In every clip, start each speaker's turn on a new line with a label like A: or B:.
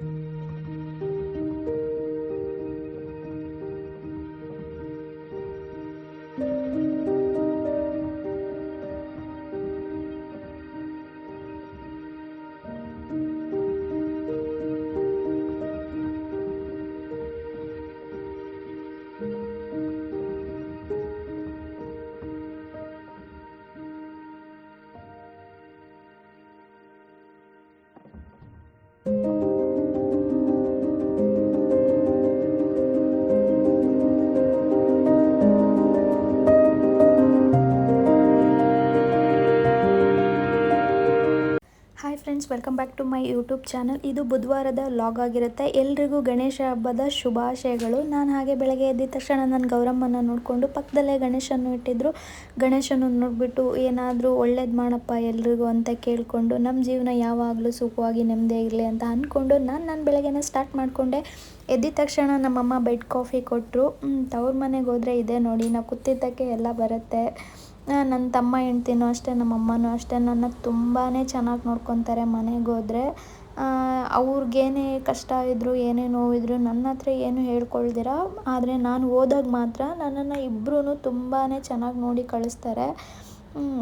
A: Thank you. Friends welcome back to my YouTube channel ಇದು ಬುಧವಾರದ log ಆಗಿರುತ್ತೆ. ಎಲ್ರಿಗೂ ಗಣೇಶ ಹಬ್ಬದ ಶುಭಾಶಯಗಳು. ನಾನು ಹಾಗೆ ಬೆಳಗ್ಗೆ ಎದ್ದಿದ ತಕ್ಷಣ ನನ್ನ ಗೌರಮ್ಮನ ನೋಡಿಕೊಂಡು ಪಕ್ಕದಲ್ಲೇ ಗಣೇಶನ ಇಟ್ಟಿದ್ರು. ಗಣೇಶನ ನೋಡಿಬಿಟ್ಟು ಏನಾದರೂ ಒಳ್ಳೇದು ಮಾಡಪ್ಪ ಎಲ್ರಿಗೂ ಅಂತ ಕೇಳಿಕೊಂಡು ನಮ್ಮ ಜೀವನ ಯಾವಾಗಲೂ ಸುಖವಾಗಿ ನೆಮ್ಮದಿಯಾಗಿರಲಿ ಅಂತ ಅಂದ್ಕೊಂಡು ನಾನು ನನ್ನ ಬೆಳಗ್ಗೆನ ಸ್ಟಾರ್ಟ್ ಮಾಡಿಕೊಂಡೆ. ಎದ್ದಿದ ತಕ್ಷಣ ನಮ್ಮಮ್ಮ ಬೆಡ್ ಕಾಫಿ ಕೊಟ್ಟರು ತವ್ರ ಮನೆಗೆ ಹೋದರೆ ಇದೆ ನೋಡಿ, ನಾವು ಕೂತಿದ್ದಕ್ಕೆ ಎಲ್ಲ ಬರುತ್ತೆ. ನನ್ನ ತಮ್ಮ ಹೆಂಡ್ತಿನೂ ಅಷ್ಟೇ, ನಮ್ಮ ಅಮ್ಮನೂ ಅಷ್ಟೇ. ನನ್ನ ತುಂಬಾ ಚೆನ್ನಾಗಿ ನೋಡ್ಕೊತಾರೆ ಮನೆಗೆ ಹೋದರೆ. ಅವ್ರಿಗೇನೇ ಕಷ್ಟ ಇದ್ದರೂ ಏನೇ ನೋವಿದ್ರು ನನ್ನ ಹತ್ರ ಏನು ಹೇಳ್ಕೊಳ್ದಿರ? ಆದರೆ ನಾನು ಹೋದಾಗ ಮಾತ್ರ ನನ್ನನ್ನು ಇಬ್ಬರೂ ತುಂಬಾ ಚೆನ್ನಾಗಿ ನೋಡಿ ಕಳಿಸ್ತಾರೆ.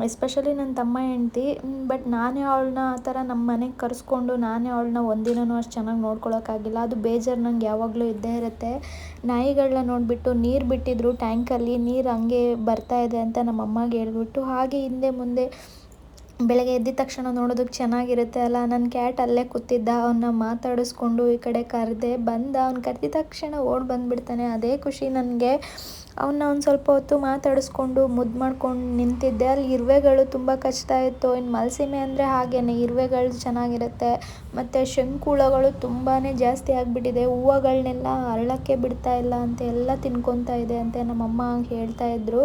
A: ಎಸ್ಪೆಷಲಿ ನನ್ನ ತಮ್ಮ ಹೆಂಡ್ತಿ. ಬಟ್ ನಾನೇ ಅವಳನ್ನ ಆ ಥರ ನಮ್ಮ ಮನೆಗೆ ಕರೆಸ್ಕೊಂಡು ನಾನೇ ಅವಳನ್ನ ಒಂದಿನೂ ಅಷ್ಟು ಚೆನ್ನಾಗಿ ನೋಡ್ಕೊಳೋಕ್ಕಾಗಿಲ್ಲ. ಅದು ಬೇಜಾರು ನಂಗೆ ಯಾವಾಗಲೂ ಇದ್ದೇ ಇರುತ್ತೆ. ನಾಯಿಗಳನ್ನ ನೋಡಿಬಿಟ್ಟು ನೀರು ಬಿಟ್ಟಿದ್ರು ಟ್ಯಾಂಕಲ್ಲಿ, ನೀರು ಹಂಗೆ ಬರ್ತಾ ಇದೆ ಅಂತ ನಮ್ಮ ಅಮ್ಮಗೆ ಹೇಳ್ಬಿಟ್ಟು ಹಾಗೆ ಹಿಂದೆ ಮುಂದೆ ಬೆಳಗ್ಗೆ ಎದ್ದಿದ ತಕ್ಷಣ ನೋಡೋದಕ್ಕೆ ಚೆನ್ನಾಗಿರುತ್ತೆ ಅಲ್ಲ. ನನ್ನ ಕ್ಯಾಟ್ ಅಲ್ಲೇ ಕೂತಿದ್ದ ಅವನ್ನ ಮಾತಾಡಿಸ್ಕೊಂಡು ಈ ಕಡೆ ಕರೆದೆ ಬಂದ, ಅವ್ನು ಕರೆದಿದ ತಕ್ಷಣ ಓಡಿ ಬಂದುಬಿಡ್ತಾನೆ. ಅದೇ ಖುಷಿ ನನಗೆ. ಅವನ್ನ ಒಂದು ಸ್ವಲ್ಪ ಹೊತ್ತು ಮಾತಾಡಿಸ್ಕೊಂಡು ಮುದ್ದು ಮಾಡ್ಕೊಂಡು ನಿಂತಿದ್ದೆ. ಅಲ್ಲಿ ಇರುವೆಗಳು ತುಂಬ ಕಚ್ತಾ ಇತ್ತು. ಇನ್ನು ಮಲ್ಸೀಮೆ ಅಂದರೆ ಹಾಗೇನೆ, ಇರುವೆಗಳು ಚೆನ್ನಾಗಿರುತ್ತೆ. ಮತ್ತು ಶಂಕುಳಗಳು ತುಂಬಾ ಜಾಸ್ತಿ ಆಗಿಬಿಟ್ಟಿದೆ. ಹೂವುಗಳನ್ನೆಲ್ಲ ಅರಳಕ್ಕೆ ಬಿಡ್ತಾ ಇಲ್ಲ ಅಂತ ಎಲ್ಲ ತಿನ್ಕೊತಾ ಇದೆ ಅಂತ ನಮ್ಮಮ್ಮ ಹೇಳ್ತಾ ಇದ್ದರು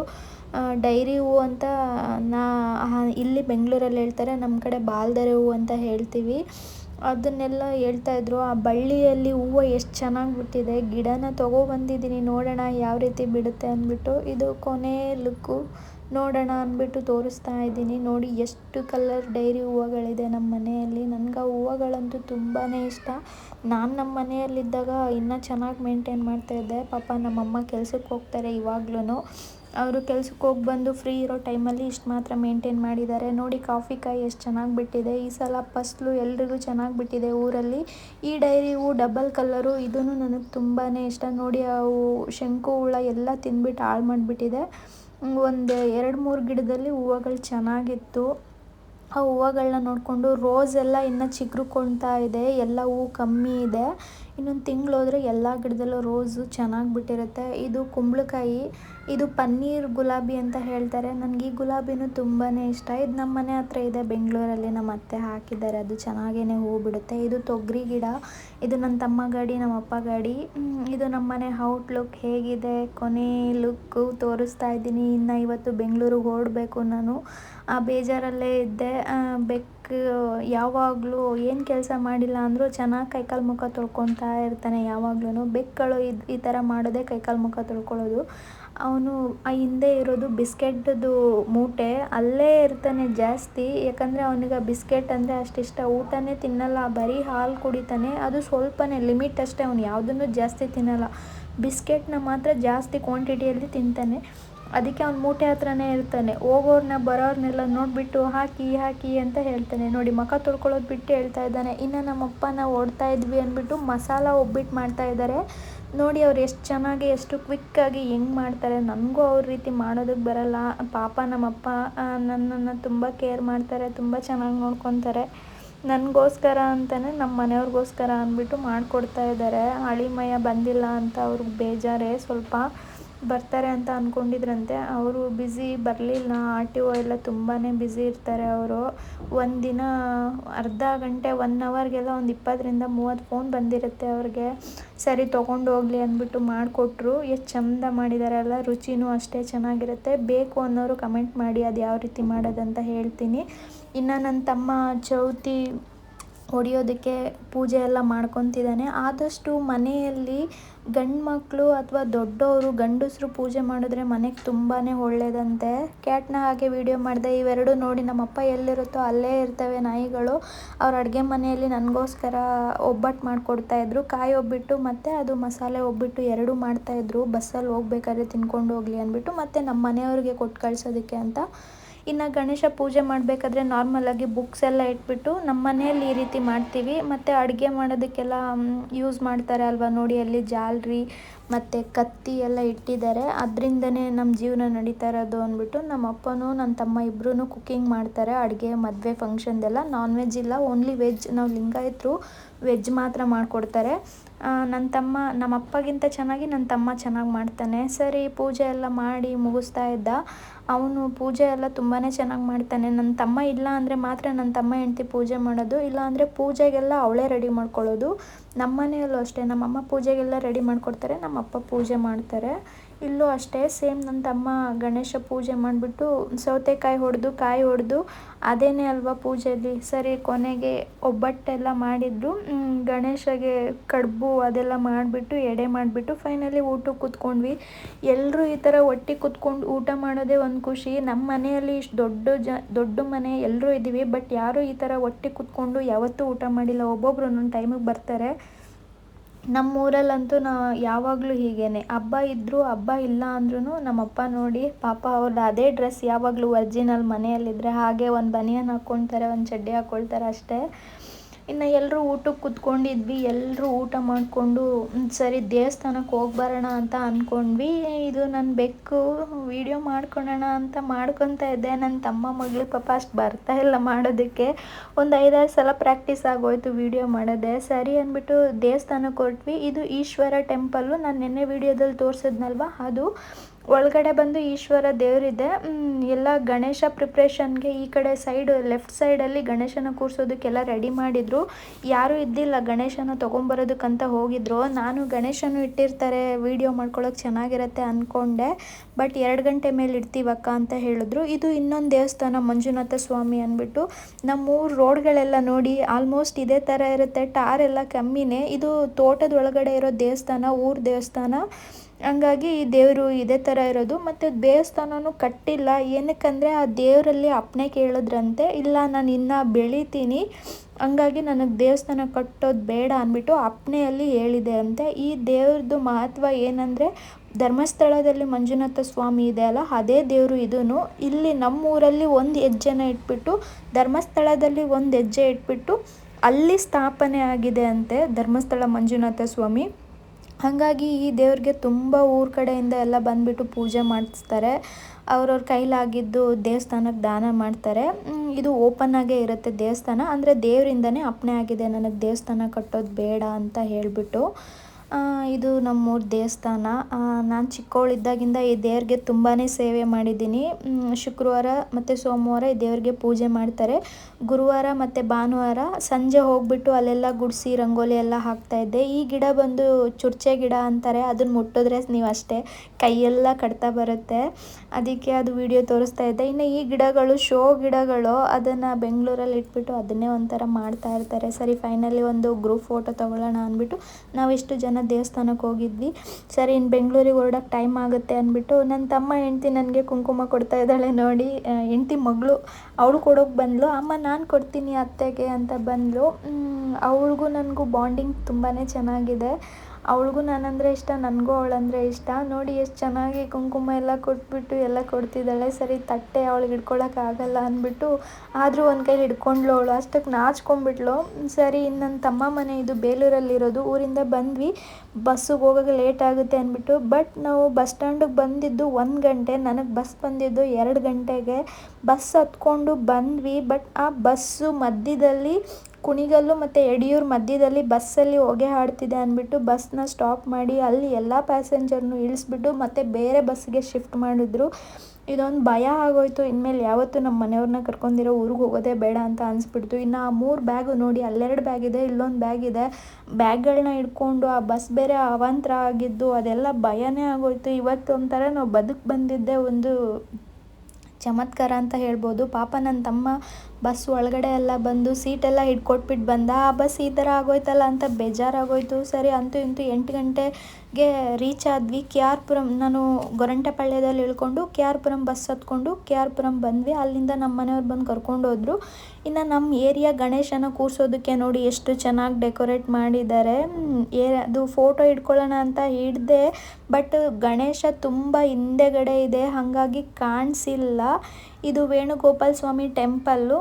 A: ಡೈರಿ ಹೂವು ಅಂತ ನಾ ಇಲ್ಲಿ ಬೆಂಗಳೂರಲ್ಲಿ ಹೇಳ್ತಾರೆ. ನಮ್ಮ ಕಡೆ ಬಾಲ್ದರೆ ಹೂವು ಅಂತ ಹೇಳ್ತೀವಿ. ಅದನ್ನೆಲ್ಲ ಹೇಳ್ತಾಯಿದ್ರು ಆ ಬಳ್ಳಿಯಲ್ಲಿ ಹೂವು ಎಷ್ಟು ಚೆನ್ನಾಗಿ ಬಿಟ್ಟಿದೆ. ಗಿಡನ ತೊಗೊಬಂದಿದ್ದೀನಿ ನೋಡೋಣ ಯಾವ ರೀತಿ ಬಿಡುತ್ತೆ ಅಂದ್ಬಿಟ್ಟು, ಇದು ಕೊನೆ ಲುಕ್ಕು ನೋಡೋಣ ಅಂದ್ಬಿಟ್ಟು ತೋರಿಸ್ತಾ ಇದ್ದೀನಿ. ನೋಡಿ ಎಷ್ಟು ಕಲರ್ ಡೈರಿ ಹೂವುಗಳಿದೆ ನಮ್ಮ ಮನೆಯಲ್ಲಿ. ನನಗೆ ಆ ಹೂವುಗಳಂತೂ ತುಂಬಾ ಇಷ್ಟ. ನಾನು ನಮ್ಮ ಮನೆಯಲ್ಲಿದ್ದಾಗ ಇನ್ನೂ ಚೆನ್ನಾಗಿ ಮೇಂಟೈನ್ ಮಾಡ್ತಾಯಿದ್ದೆ ಪಾಪ ನಮ್ಮಮ್ಮ ಕೆಲ್ಸಕ್ಕೆ ಹೋಗ್ತಾರೆ ಇವಾಗ್ಲೂ ಅವರು ಕೆಲ್ಸಕ್ಕೆ ಹೋಗಿ ಬಂದು ಫ್ರೀ ಇರೋ ಟೈಮಲ್ಲಿ ಇಷ್ಟು ಮಾತ್ರ ಮೇಂಟೈನ್ ಮಾಡಿದ್ದಾರೆ. ನೋಡಿ ಕಾಫಿ ಕಾಯಿ ಎಷ್ಟು ಚೆನ್ನಾಗಿ ಬಿಟ್ಟಿದೆ. ಈ ಸಲ ಫಸ್ಲು ಎಲ್ರಿಗೂ ಚೆನ್ನಾಗಿ ಬಿಟ್ಟಿದೆ ಊರಲ್ಲಿ. ಈ ಡೈರಿ ಡಬಲ್ ಕಲ್ಲರು ಇದೂ ನನಗೆ ತುಂಬಾ ಇಷ್ಟ. ನೋಡಿ ಅವು ಶಂಕು ಹುಳ ಎಲ್ಲ ತಿಂದ್ಬಿಟ್ಟು ಹಾಳು ಮಾಡಿಬಿಟ್ಟಿದೆ. ಒಂದು ಎರಡು ಮೂರು ಗಿಡದಲ್ಲಿ ಹೂವುಗಳು ಚೆನ್ನಾಗಿತ್ತು. ಆ ಹೂವುಗಳನ್ನ ನೋಡಿಕೊಂಡು ರೋಸ್ ಎಲ್ಲ ಇನ್ನು ಚಿಗುರುಕೊಳ್ತಾ ಇದೆ. ಎಲ್ಲ ಹೂವು ಕಮ್ಮಿ ಇದೆ. ಇನ್ನೊಂದು ತಿಂಗಳು ಹೋದರೆ ಎಲ್ಲ ಗಿಡದಲ್ಲೂ ರೋಸು ಚೆನ್ನಾಗಿ ಬಿಟ್ಟಿರುತ್ತೆ. ಇದು ಕುಂಬಳಕಾಯಿ, ಇದು ಪನ್ನೀರ್ ಗುಲಾಬಿ ಅಂತ ಹೇಳ್ತಾರೆ. ನನಗೆ ಈ ಗುಲಾಬಿನೂ ತುಂಬಾ ಇಷ್ಟ. ಇದು ನಮ್ಮ ಮನೆ ಹತ್ರ ಇದೆ, ಬೆಂಗಳೂರಲ್ಲಿ ನಮ್ಮ ಅತ್ತೆ ಹಾಕಿದ್ದಾರೆ. ಅದು ಚೆನ್ನಾಗೇ ಹೂ ಬಿಡುತ್ತೆ. ಇದು ತೊಗರಿ ಗಿಡ, ಇದು ನನ್ನ ತಮ್ಮ ಗಾಡಿ, ನಮ್ಮ ಅಪ್ಪ ಗಾಡಿ. ಇದು ನಮ್ಮ ಮನೆ ಔಟ್ಲುಕ್ ಹೇಗಿದೆ, ಕೊನೆ ಲುಕ್ಕು ತೋರಿಸ್ತಾ ಇದ್ದೀನಿ. ಇನ್ನು ಇವತ್ತು ಬೆಂಗಳೂರಿಗೆ ಓಡಬೇಕು ನಾನು. ಆ ಬೇಜಾರಲ್ಲೇ ಇದ್ದೆ. ಬೆಕ್ಕು ಯಾವಾಗಲೂ ಏನು ಕೆಲಸ ಮಾಡಿಲ್ಲ ಅಂದರೂ ಚೆನ್ನಾಗಿ ಕೈಕಾಲು ಮುಖ ತೊಳ್ಕೊತಾ ಇರ್ತಾನೆ ಯಾವಾಗ್ಲೂ ಬೆಕ್ಕುಗಳು ಇದು, ಈ ಥರ ಮಾಡೋದೇ ಕೈಕಾಲು ಮುಖ ತೊಳ್ಕೊಳ್ಳೋದು. ಅವನು ಆ ಹಿಂದೆ ಇರೋದು ಬಿಸ್ಕೆಟ್ದು ಮೂಟೆ, ಅಲ್ಲೇ ಇರ್ತಾನೆ ಜಾಸ್ತಿ. ಯಾಕಂದರೆ ಅವನಿಗೆ ಬಿಸ್ಕೆಟ್ ಅಂದರೆ ಅಷ್ಟಿಷ್ಟ ಊಟನೇ ತಿನ್ನಲ್ಲ, ಬರೀ ಹಾಲು ಕುಡಿತಾನೆ. ಅದು ಸ್ವಲ್ಪನೇ ಲಿಮಿಟ್ ಅಷ್ಟೇ. ಅವ್ನು ಯಾವುದನ್ನು ಜಾಸ್ತಿ ತಿನ್ನಲ್ಲ. ಬಿಸ್ಕೆಟ್ನ ಮಾತ್ರ ಜಾಸ್ತಿ ಕ್ವಾಂಟಿಟಿಯಲ್ಲಿ ತಿಂತಾನೆ. ಅದಕ್ಕೆ ಅವ್ನು ಮೂಟೆ ಹತ್ರನೇ ಇರ್ತಾನೆ. ಹೋಗೋರ್ನ ಬರೋರ್ನೆಲ್ಲ ನೋಡಿಬಿಟ್ಟು ಹಾಕಿ ಹಾಕಿ ಅಂತ ಹೇಳ್ತಾನೆ. ನೋಡಿ, ಮಖ ತೊಳ್ಕೊಳ್ಳೋದು ಬಿಟ್ಟು ಹೇಳ್ತಾ ಇದ್ದಾನೆ. ಇನ್ನು ನಮ್ಮಪ್ಪ ನಾವು ಓಡ್ತಾ ಇದ್ವಿ ಅಂದ್ಬಿಟ್ಟು ಮಸಾಲ ಒಬ್ಬಿಟ್ಟು ಮಾಡ್ತಾ ಇದ್ದಾರೆ ನೋಡಿ, ಅವ್ರು ಎಷ್ಟು ಚೆನ್ನಾಗಿ, ಎಷ್ಟು ಕ್ವಿಕ್ಕಾಗಿ ಹೆಂಗೆ ಮಾಡ್ತಾರೆ. ನನಗೂ ಅವ್ರ ರೀತಿ ಮಾಡೋದಕ್ಕೆ ಬರಲ್ಲ. ಪಾಪ ನಮ್ಮಪ್ಪ ನನ್ನನ್ನು ತುಂಬ ಕೇರ್ ಮಾಡ್ತಾರೆ, ತುಂಬ ಚೆನ್ನಾಗಿ ನೋಡ್ಕೊತಾರೆ. ನನಗೋಸ್ಕರ ಅಂತಲೇ ನಮ್ಮ ಮನೆಯವ್ರಿಗೋಸ್ಕರ ಅಂದ್ಬಿಟ್ಟು ಮಾಡಿಕೊಡ್ತಾ ಇದ್ದಾರೆ ಅಳಿಮಯ ಬಂದಿಲ್ಲ ಅಂತ ಅವ್ರಿಗೆ ಬೇಜಾರೇ ಸ್ವಲ್ಪ. ಬರ್ತಾರೆ ಅಂತ ಅಂದ್ಕೊಂಡಿದ್ರಂತೆ ಅವರು ಬ್ಯುಸಿ ಬರಲಿಲ್ಲ. ಆರ್ ಟಿ ಒ ಎಲ್ಲ ತುಂಬಾ ಬ್ಯುಸಿ ಇರ್ತಾರೆ ಅವರು. ಒಂದಿನ ಅರ್ಧ ಗಂಟೆ ಒನ್ ಅವರ್ಗೆಲ್ಲ ಒಂದು ಇಪ್ಪತ್ತರಿಂದ ಮೂವತ್ತು ಫೋನ್ ಬಂದಿರುತ್ತೆ ಅವ್ರಿಗೆ. ಸರಿ, ತೊಗೊಂಡು ಹೋಗಲಿ ಅಂದ್ಬಿಟ್ಟು ಮಾಡಿಕೊಟ್ರು. ಎಷ್ಟು ಚಂದ ಮಾಡಿದ್ದಾರೆ ಅಲ್ಲ, ರುಚಿನೂ ಅಷ್ಟೇ ಚೆನ್ನಾಗಿರುತ್ತೆ. ಬೇಕು ಅನ್ನೋರು ಕಮೆಂಟ್ ಮಾಡಿ ಅದು ಯಾವ ರೀತಿ ಮಾಡೋದಂತ ಹೇಳ್ತೀನಿ. ಇನ್ನು ನನ್ನ ತಮ್ಮ ಚೌತಿ ಹೊಡಿಯೋದಕ್ಕೆ ಪೂಜೆ ಎಲ್ಲ ಮಾಡ್ಕೊತಿದ್ದಾನೆ. ಆದಷ್ಟು ಮನೆಯಲ್ಲಿ ಗಂಡು ಮಕ್ಕಳು ಅಥವಾ ದೊಡ್ಡವರು ಗಂಡಸರು ಪೂಜೆ ಮಾಡಿದ್ರೆ ಮನೆಗೆ ತುಂಬಾ ಒಳ್ಳೇದಂತೆ. ಕ್ಯಾಟ್ನ ಹಾಗೆ ವಿಡಿಯೋ ಮಾಡಿದೆ, ಇವೆರಡು ನೋಡಿ ನಮ್ಮಪ್ಪ ಎಲ್ಲಿರುತ್ತೋ ಅಲ್ಲೇ ಇರ್ತವೆ ನಾಯಿಗಳು. ಅವ್ರ ಅಡುಗೆ ಮನೆಯಲ್ಲಿ ನನಗೋಸ್ಕರ ಒಬ್ಬಟ್ಟು ಮಾಡಿಕೊಡ್ತಾಯಿದ್ರು ಕಾಯಿ ಒಬ್ಬಿಟ್ಟು ಮತ್ತು ಅದು ಮಸಾಲೆ ಒಬ್ಬಿಟ್ಟು ಎರಡೂ ಮಾಡ್ತಾಯಿದ್ರು ಬಸ್ಸಲ್ಲಿ ಹೋಗ್ಬೇಕಾದ್ರೆ ತಿನ್ಕೊಂಡು ಹೋಗಲಿ ಅಂದ್ಬಿಟ್ಟು ಮತ್ತು ನಮ್ಮ ಮನೆಯವ್ರಿಗೆ ಕೊಟ್ಟು ಕಳಿಸೋದಕ್ಕೆ ಅಂತ ಇನ್ನು ಗಣೇಶ ಪೂಜೆ ಮಾಡಬೇಕಾದ್ರೆ ನಾರ್ಮಲಾಗಿ ಬುಕ್ಸ್ ಎಲ್ಲ ಇಟ್ಬಿಟ್ಟು ನಮ್ಮ ಮನೆಯಲ್ಲಿ ಈ ರೀತಿ ಮಾಡ್ತೀವಿ. ಮತ್ತು ಅಡುಗೆ ಮಾಡೋದಕ್ಕೆಲ್ಲ ಯೂಸ್ ಮಾಡ್ತಾರೆ ಅಲ್ವಾ? ನೋಡಿ, ಅಲ್ಲಿ ಜಾಲ್ರಿ ಮತ್ತು ಕತ್ತಿ ಎಲ್ಲ ಇಟ್ಟಿದ್ದಾರೆ. ಅದರಿಂದನೇ ನಮ್ಮ ಜೀವನ ನಡೀತಾ ಇರೋದು ಅಂದ್ಬಿಟ್ಟು ನಮ್ಮ ಅಪ್ಪನೂ ನನ್ನ ತಮ್ಮ ಇಬ್ಬರೂ ಕುಕ್ಕಿಂಗ್ ಮಾಡ್ತಾರೆ. ಅಡುಗೆ, ಮದುವೆ ಫಂಕ್ಷನ್ದೆಲ್ಲ ನಾನ್ ವೆಜ್ ಇಲ್ಲ ಓನ್ಲಿ ವೆಜ್ ನಾವು ಲಿಂಗಾಯತರು ವೆಜ್ ಮಾತ್ರ ಮಾಡಿಕೊಡ್ತಾರೆ. ನನ್ನ ತಮ್ಮ ನಮ್ಮ ಅಪ್ಪಗಿಂತ ಚೆನ್ನಾಗಿ ನನ್ನ ತಮ್ಮ ಚೆನ್ನಾಗಿ ಮಾಡ್ತಾನೆ. ಸರಿ, ಪೂಜೆ ಎಲ್ಲ ಮಾಡಿ ಮುಗಿಸ್ತಾ ಇದ್ದ. ಅವನು ಪೂಜೆ ಎಲ್ಲ ತುಂಬಾ ಚೆನ್ನಾಗಿ ಮಾಡ್ತಾನೆ. ನನ್ನ ತಮ್ಮ ಇಲ್ಲ ಅಂದರೆ ಮಾತ್ರ ನನ್ನ ತಮ್ಮ ಹೆಂಡ್ತಿ ಪೂಜೆ ಮಾಡೋದು, ಇಲ್ಲ ಅಂದರೆ ಪೂಜೆಗೆಲ್ಲ ಅವಳೇ ರೆಡಿ ಮಾಡ್ಕೊಳ್ಳೋದು. ನಮ್ಮ ಮನೆಯಲ್ಲೂ ಅಷ್ಟೇ. ನಮ್ಮಮ್ಮ ಪೂಜೆಗೆಲ್ಲ ರೆಡಿ ಮಾಡಿಕೊಡ್ತಾರೆ, ನಮ್ಮಪ್ಪ ಪೂಜೆ ಮಾಡ್ತಾರೆ. ಇಲ್ಲೂ ಅಷ್ಟೇ, ಸೇಮ್ ನನ್ನ ತಮ್ಮ ಗಣೇಶ ಪೂಜೆ ಮಾಡಿಬಿಟ್ಟು ಸೌತೆಕಾಯಿ ಹೊಡೆದು, ಕಾಯಿ ಹೊಡೆದು, ಅದೇನೇ ಅಲ್ವಾ ಪೂಜೆಯಲ್ಲಿ ಸರಿ ಕೊನೆಗೆ ಒಬ್ಬಟ್ಟೆಲ್ಲ ಮಾಡಿದ್ರು. ಗಣೇಶಗೆ ಕಡುಬು ಅದೆಲ್ಲ ಮಾಡಿಬಿಟ್ಟು, ಎಡೆ ಮಾಡಿಬಿಟ್ಟು ಫೈನಲಿ ಊಟಕ್ಕೆ ಕೂತ್ಕೊಂಡ್ವಿ. ಎಲ್ಲರೂ ಈ ಥರ ಒಟ್ಟಿ ಕೂತ್ಕೊಂಡು ಊಟ ಮಾಡೋದೇ ಒಂದು ಖುಷಿ. ನಮ್ಮ ಮನೆಯಲ್ಲಿ ಇಷ್ಟು ದೊಡ್ಡ ಜ, ದೊಡ್ಡ ಮನೆ ಎಲ್ಲರೂ ಇದ್ದೀವಿ, ಬಟ್ ಯಾರೂ ಈ ಥರ ಒಟ್ಟಿ ಕೂತ್ಕೊಂಡು ಯಾವತ್ತೂ ಊಟ ಮಾಡಿಲ್ಲ. ಒಬ್ಬೊಬ್ರು ಒಂದೊಂದು ಟೈಮಿಗೆ ಬರ್ತಾರೆ. ನಮ್ಮೂರಲ್ಲಂತೂ ನಾ ಯಾವಾಗಲೂ ಹೀಗೇನೆ. ಹಬ್ಬ ಇದ್ದರೂ ಹಬ್ಬ ಇಲ್ಲ ಅಂದ್ರೂ ನಮ್ಮಪ್ಪ ನೋಡಿ, ಪಾಪ ಅವ್ರದ್ದು ಅದೇ ಡ್ರೆಸ್ ಯಾವಾಗಲೂ ಒರ್ಜಿನಲ್ ಮನೆಯಲ್ಲಿದ್ದರೆ ಹಾಗೆ ಒಂದು ಬನಿಯನ್ ಹಾಕ್ಕೊಳ್ತಾರೆ ಒಂದು ಚಡ್ಡಿ ಹಾಕ್ಕೊಳ್ತಾರೆ ಅಷ್ಟೇ. ಇನ್ನು ಎಲ್ಲರೂ ಊಟಕ್ಕೆ ಕುತ್ಕೊಂಡಿದ್ವಿ ಎಲ್ಲರೂ ಊಟ ಮಾಡಿಕೊಂಡು ಸರಿ ದೇವಸ್ಥಾನಕ್ಕೆ ಹೋಗಿ ಬರೋಣ ಅಂತ ಅಂದ್ಕೊಂಡ್ವಿ ಇದು ನನ್ನ ಬೆಕ್ಕು, ವೀಡಿಯೋ ಮಾಡ್ಕೊಳ್ಳೋಣ ಅಂತ ಮಾಡ್ಕೊತಾ ಇದ್ದೆ. ನನ್ನ ತಮ್ಮ ಮಗಳು ಪಾಪ ಅಷ್ಟು ಬರ್ತಾ ಇಲ್ಲ ಮಾಡೋದಕ್ಕೆ. ಒಂದು ಐದಾರು ಸಲ ಪ್ರಾಕ್ಟೀಸ್ ಆಗೋಯ್ತು ವೀಡಿಯೋ ಮಾಡೋದೆ. ಸರಿ ಅಂದ್ಬಿಟ್ಟು ದೇವಸ್ಥಾನಕ್ಕೆ ಹೊರಟ್ವಿ. ಇದು ಈಶ್ವರ ಟೆಂಪಲ್ಲು. ನಾನು ನಿನ್ನೆ ವೀಡಿಯೋದಲ್ಲಿ ತೋರಿಸಿದ್ನಲ್ವ? ಅದು. ಒಳಗಡೆ ಬಂದು ಈಶ್ವರ ದೇವರಿದೆ ಎಲ್ಲ ಗಣೇಶ ಪ್ರಿಪ್ರೇಷನ್ಗೆ ಈ ಕಡೆ ಸೈಡ್ ಲೆಫ್ಟ್ ಸೈಡಲ್ಲಿ ಗಣೇಶನ ಕೂರಿಸೋದಕ್ಕೆಲ್ಲ ರೆಡಿ ಮಾಡಿದರು. ಯಾರೂ ಇದ್ದಿಲ್ಲ ಗಣೇಶನ ತೊಗೊಂಬರೋದಕ್ಕಂತ ಹೋಗಿದ್ರು. ನಾನು ಗಣೇಶನು ಇಟ್ಟಿರ್ತಾರೆ ವೀಡಿಯೋ ಮಾಡ್ಕೊಳ್ಳೋಕೆ ಚೆನ್ನಾಗಿರತ್ತೆ ಅಂದ್ಕೊಂಡೆ ಬಟ್ ಎರಡು ಗಂಟೆ ಮೇಲೆ ಇಡ್ತೀವಕ್ಕ ಅಂತ ಹೇಳಿದ್ರು. ಇದು ಇನ್ನೊಂದು ದೇವಸ್ಥಾನ ಮಂಜುನಾಥ ಸ್ವಾಮಿ ಅಂದ್ಬಿಟ್ಟು ನಮ್ಮೂರು ರೋಡ್ಗಳೆಲ್ಲ ನೋಡಿ ಆಲ್ಮೋಸ್ಟ್ ಇದೇ ಥರ ಇರುತ್ತೆ. ಟಾರ್ ಎಲ್ಲ ಕಮ್ಮಿನೇ. ಇದು ತೋಟದ ಒಳಗಡೆ ಇರೋ ದೇವಸ್ಥಾನ, ಊರು ದೇವಸ್ಥಾನ. ಹಂಗಾಗಿ ಈ ದೇವರು ಇದೇ ಥರ ಇರೋದು, ಮತ್ತು ದೇವಸ್ಥಾನನೂ ಕಟ್ಟಿಲ್ಲ. ಏನಕ್ಕಂದರೆ ಆ ದೇವರಲ್ಲಿ ಅಪ್ಪಣೆ ಕೇಳಿದ್ರಂತೆ, ಇಲ್ಲ ನಾನು ಇನ್ನೂ ಬೆಳಿತೀನಿ, ಹಂಗಾಗಿ ನನಗೆ ದೇವಸ್ಥಾನ ಕಟ್ಟೋದು ಬೇಡ ಅಂದ್ಬಿಟ್ಟು ಅಪ್ಪಣೆಯಲ್ಲಿ ಹೇಳಿದೆ ಅಂತೆ. ಈ ದೇವ್ರದ್ದು ಮಹತ್ವ ಏನಂದರೆ, ಧರ್ಮಸ್ಥಳದಲ್ಲಿ ಮಂಜುನಾಥ ಸ್ವಾಮಿ ಇದೆ ಅಲ್ಲ, ಅದೇ ದೇವರು ಇದೂ ಇಲ್ಲಿ ನಮ್ಮೂರಲ್ಲಿ ಒಂದು ಹೆಜ್ಜೆನ ಇಟ್ಬಿಟ್ಟು, ಧರ್ಮಸ್ಥಳದಲ್ಲಿ ಒಂದು ಹೆಜ್ಜೆ ಇಟ್ಬಿಟ್ಟು, ಅಲ್ಲಿ ಸ್ಥಾಪನೆ ಆಗಿದೆ ಅಂತೆ ಧರ್ಮಸ್ಥಳ ಮಂಜುನಾಥ ಸ್ವಾಮಿ. ಹಾಗಾಗಿ ಈ ದೇವ್ರಿಗೆ ತುಂಬ ಊರ ಕಡೆಯಿಂದ ಎಲ್ಲ ಬಂದುಬಿಟ್ಟು ಪೂಜೆ ಮಾಡಿಸ್ತಾರೆ. ಅವ್ರವ್ರ ಕೈಲಾಗಿದ್ದು ದೇವಸ್ಥಾನಕ್ಕೆ ದಾನ ಮಾಡ್ತಾರೆ. ಇದು ಓಪನ್ ಆಗೇ ಇರುತ್ತೆ ದೇವಸ್ಥಾನ. ಅಂದರೆ ದೇವರಿಂದನೇ ಅಪ್ಪಣೆ ಆಗಿದೆ. ನನಗೆ ದೇವಸ್ಥಾನ ಕಟ್ಟೋದು ಬೇಡ ಅಂತ ಹೇಳಿಬಿಟ್ಟು. ಇದು ನಮ್ಮೂರ ದೇವಸ್ಥಾನ. ನಾನು ಚಿಕ್ಕವಳಿದ್ದಾಗಿಂದ ಈ ದೇವ್ರಿಗೆ ತುಂಬಾ ಸೇವೆ ಮಾಡಿದ್ದೀನಿ. ಶುಕ್ರವಾರ ಮತ್ತು ಸೋಮವಾರ ಈ ದೇವ್ರಿಗೆ ಪೂಜೆ ಮಾಡ್ತಾರೆ. ಗುರುವಾರ ಮತ್ತು ಭಾನುವಾರ ಸಂಜೆ ಹೋಗ್ಬಿಟ್ಟು ಅಲ್ಲೆಲ್ಲ ಗುಡಿಸಿ, ರಂಗೋಲಿ ಎಲ್ಲ ಹಾಕ್ತಾಯಿದ್ದೆ ಈ ಗಿಡ ಬಂದು ಚುರ್ಚೆ ಗಿಡ ಅಂತಾರೆ ಅದನ್ನು ಮುಟ್ಟಿದ್ರೆ ನೀವು ಅಷ್ಟೇ. ಕೈಯೆಲ್ಲ ಕಡ್ತಾ ಬರುತ್ತೆ. ಅದಕ್ಕೆ ಅದು ವಿಡಿಯೋ ತೋರಿಸ್ತಾ ಇದ್ದೆ. ಇನ್ನು ಈ ಗಿಡಗಳು, ಶೋ ಗಿಡಗಳು, ಅದನ್ನು ಬೆಂಗಳೂರಲ್ಲಿ ಇಟ್ಬಿಟ್ಟು ಅದನ್ನೇ ಒಂಥರ ಮಾಡ್ತಾ ಇರ್ತಾರೆ. ಸರಿ ಫೈನಲಿ ಒಂದು ಗ್ರೂಪ್ ಫೋಟೋ ತೊಗೊಳ್ಳೋಣ ಅಂದ್ಬಿಟ್ಟು ನಾವೆಷ್ಟು ಜನ ದೇವಸ್ಥಾನಕ್ಕೆ ಹೋಗಿದ್ವಿ. ಸರಿ ಇನ್ನು ಬೆಂಗಳೂರಿಗೆ ಹೊರಡೋಕೆ ಟೈಮ್ ಆಗುತ್ತೆ ಅಂದ್ಬಿಟ್ಟು ನನ್ನ ತಮ್ಮ ಹೆಂಡ್ತಿ ನನಗೆ ಕುಂಕುಮ ಕೊಡ್ತಾ ಇದ್ದಾಳೆ ನೋಡಿ ಹೆಂಡ್ತಿ ಮಗಳು, ಅವಳು ಕೊಡೋಕೆ ಬಂದಳು ಅಮ್ಮ, ನಾನು ಕೊಡ್ತೀನಿ ಅತ್ತೆಗೆ ಅಂತ ಬಂದಳು ಅವಳಿಗೂ ನನಗೂ ಬಾಂಡಿಂಗ್ ತುಂಬಾ ಚೆನ್ನಾಗಿದೆ. ಅವಳಿಗೂ ನಾನಂದರೆ ಇಷ್ಟ, ನನಗೂ ಅವಳಂದರೆ ಇಷ್ಟ. ನೋಡಿ ಎಷ್ಟು ಚೆನ್ನಾಗಿ ಕುಂಕುಮ ಎಲ್ಲ ಕೊಟ್ಬಿಟ್ಟು ಎಲ್ಲ ಕೊಡ್ತಿದ್ದಾಳೆ. ಸರಿ, ತಟ್ಟೆ ಅವಳಿಗೆ ಆಗಲ್ಲ ಅಂದ್ಬಿಟ್ಟು ಆದರೂ ಒಂದು ಕೈಲಿ ಹಿಡ್ಕೊಂಡ್ಳು ಅವಳು. ಅಷ್ಟಕ್ಕೆ ನಾಚ್ಕೊಂಡ್ಬಿಟ್ಲು ಸರಿ ನನ್ನ ತಮ್ಮ ಮನೆ ಇದು ಬೇಲೂರಲ್ಲಿರೋದು, ಊರಿಂದ ಬಂದ್ವಿ. ಬಸ್ಸಿಗೆ ಹೋಗೋಕೆ ಲೇಟ್ ಆಗುತ್ತೆ ಅಂದ್ಬಿಟ್ಟು, ಬಟ್ ನಾವು ಬಸ್ ಸ್ಟ್ಯಾಂಡಿಗೆ ಬಂದಿದ್ದು ಒಂದು ಗಂಟೆ, ನನಗೆ ಬಸ್ ಬಂದಿದ್ದು ಎರಡು ಗಂಟೆಗೆ. ಬಸ್ ಹತ್ಕೊಂಡು ಬಂದ್ವಿ, ಬಟ್ ಆ ಬಸ್ಸು ಮಧ್ಯದಲ್ಲಿ ಕುಣಿಗಲ್ಲು ಮತ್ತು ಯಡಿಯೂರು ಮಧ್ಯದಲ್ಲಿ ಬಸ್ಸಲ್ಲಿ ಹೊಗೆ ಆಡ್ತಿದೆ ಅಂದ್ಬಿಟ್ಟು ಬಸ್ನ ಸ್ಟಾಪ್ ಮಾಡಿ ಅಲ್ಲಿ ಎಲ್ಲ ಪ್ಯಾಸೆಂಜರ್ನು ಇಳಿಸ್ಬಿಟ್ಟು ಮತ್ತೆ ಬೇರೆ ಬಸ್ಸಿಗೆ ಶಿಫ್ಟ್ ಮಾಡಿದ್ರು. ಇದೊಂದು ಭಯ ಆಗೋಯ್ತು. ಇನ್ಮೇಲೆ ಯಾವತ್ತೂ ನಮ್ಮ ಮನೆಯವ್ರನ್ನ ಕರ್ಕೊಂಡಿರೋ ಊರಿಗೆ ಹೋಗೋದೇ ಬೇಡ ಅಂತ ಅನಿಸ್ಬಿಡ್ತು. ಇನ್ನು ಆ ಮೂರು ಬ್ಯಾಗು ನೋಡಿ, ಅಲ್ಲೆರಡು ಬ್ಯಾಗ್ ಇದೆ, ಇಲ್ಲೊಂದು ಬ್ಯಾಗ್ ಇದೆ. ಬ್ಯಾಗ್ಗಳನ್ನ ಇಟ್ಕೊಂಡು ಆ ಬಸ್ ಬೇರೆ ಅವಾಂತರ ಆಗಿದ್ದು, ಅದೆಲ್ಲ ಭಯನೇ ಆಗೋಯ್ತು. ಇವತ್ತು ಒಂಥರ ನಾವು ಬದುಕು ಬಂದಿದ್ದೆ ಒಂದು ಚಮತ್ಕಾರ ಅಂತ ಹೇಳ್ಬೋದು. ಪಾಪ ನನ್ನ ತಮ್ಮ ಬಸ್ ಒಳಗಡೆ ಎಲ್ಲ ಬಂದು ಸೀಟೆಲ್ಲ ಹಿಡ್ಕೊಟ್ಬಿಟ್ಟು ಬಂದ, ಆ ಬಸ್ ಈ ಥರ ಆಗೋಯ್ತಲ್ಲ ಅಂತ ಬೇಜಾರಾಗೋಯ್ತು. ಸರಿ, ಅಂತೂ ಇಂತೂ ಎಂಟು ಗಂಟೆಗೆ ರೀಚ್ ಆದ್ವಿ. ಕೆ ಆರ್ ಪುರಂ ನಾನು ಗೊರಂಟೆಪಾಳ್ಯದಲ್ಲಿ ಇಳ್ಕೊಂಡು ಕೆ ಆರ್ ಪುರಂ ಬಸ್ ಹತ್ಕೊಂಡು ಕೆ ಆರ್ ಪುರಂ ಬಂದ್ವಿ. ಅಲ್ಲಿಂದ ನಮ್ಮ ಮನೆಯವ್ರು ಬಂದು ಕರ್ಕೊಂಡು ಹೋದ್ರು. ಇನ್ನು ನಮ್ಮ ಏರಿಯಾ ಗಣೇಶನ ಕೂರಿಸೋದಕ್ಕೆ ನೋಡಿ ಎಷ್ಟು ಚೆನ್ನಾಗಿ ಡೆಕೋರೇಟ್ ಮಾಡಿದ್ದಾರೆ. ಏ ಅದು ಫೋಟೋ ಇಟ್ಕೊಳ್ಳೋಣ ಅಂತ ಹಿಡ್ದೆ, ಬಟ್ ಗಣೇಶ ತುಂಬ ಹಿಂದೆಗಡೆ ಇದೆ. ಹಾಗಾಗಿ ಕಾಣಿಸಿಲ್ಲ. ಇದು ವೇಣುಗೋಪಾಲ ಸ್ವಾಮಿ ಟೆಂಪಲ್ಲು.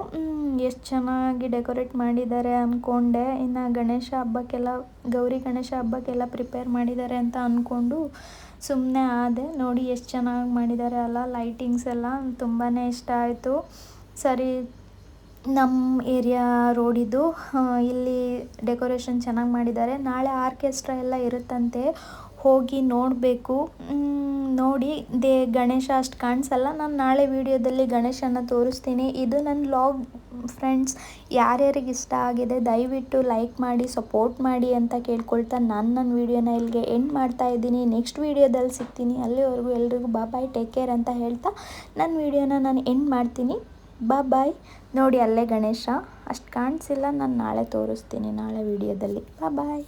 A: ಎಷ್ಟು ಚೆನ್ನಾಗಿ ಡೆಕೋರೇಟ್ ಮಾಡಿದ್ದಾರೆ ಅಂದ್ಕೊಂಡೆ ಇನ್ನು ಗಣೇಶ ಹಬ್ಬಕ್ಕೆಲ್ಲ, ಗೌರಿ ಗಣೇಶ ಹಬ್ಬಕ್ಕೆಲ್ಲ ಪ್ರಿಪೇರ್ ಮಾಡಿದ್ದಾರೆ ಅಂತ ಅಂದ್ಕೊಂಡು ಸುಮ್ಮನೆ ಆದೆ. ನೋಡಿ ಎಷ್ಟು ಚೆನ್ನಾಗಿ ಮಾಡಿದ್ದಾರೆ ಅಲ್ಲ, ಲೈಟಿಂಗ್ಸ್ ಎಲ್ಲ. ತುಂಬಾ ಇಷ್ಟ ಆಯಿತು. ಸರಿ ನಮ್ಮ ಏರಿಯಾ ರೋಡಿದು ಇಲ್ಲಿ ಡೆಕೋರೇಷನ್ ಚೆನ್ನಾಗಿ ಮಾಡಿದ್ದಾರೆ. ನಾಳೆ ಆರ್ಕೆಸ್ಟ್ರಾ ಎಲ್ಲ ಇರುತ್ತಂತೆ. ಹೋಗಿ ನೋಡಬೇಕು. ನೋಡಿ, ದೇ ಗಣೇಶ ಅಷ್ಟು ಕಾಣಿಸಲ್ಲ. ನಾನು ನಾಳೆ ವಿಡಿಯೋದಲ್ಲಿ ಗಣೇಶನ ತೋರಿಸ್ತೀನಿ. ಇದು ನನ್ನ ಲಾಗ್ ಫ್ರೆಂಡ್ಸ್ ಯಾರ್ಯಾರಿಗೆ ಇಷ್ಟ ಆಗಿದೆ, ದಯವಿಟ್ಟು ಲೈಕ್ ಮಾಡಿ ಸಪೋರ್ಟ್ ಮಾಡಿ ಅಂತ ಕೇಳ್ಕೊಳ್ತಾ ನಾನು ನನ್ನ ವೀಡಿಯೋನ ಇಲ್ಲಿಗೆ ಎಂಡ್ ಮಾಡ್ತಾ ಇದ್ದೀನಿ. ನೆಕ್ಸ್ಟ್ ವೀಡಿಯೋದಲ್ಲಿ ಸಿಗ್ತೀನಿ. ಅಲ್ಲಿವರೆಗೂ ಎಲ್ರಿಗೂ ಬಾ ಬಾಯ್ ಟೇಕ್ ಕೇರ್ ಅಂತ ಹೇಳ್ತಾ ನನ್ನ ವೀಡಿಯೋನ ನಾನು ಎಂಡ್ ಮಾಡ್ತೀನಿ. ಬಾಯ್ ನೋಡಿ, ಅಲ್ಲೇ ಗಣೇಶ. ಅಷ್ಟು ಕಾಣಿಸಿಲ್ಲ. ನಾನು ನಾಳೆ ತೋರಿಸ್ತೀನಿ ನಾಳೆ ವೀಡಿಯೋದಲ್ಲಿ. ಬಾಯ್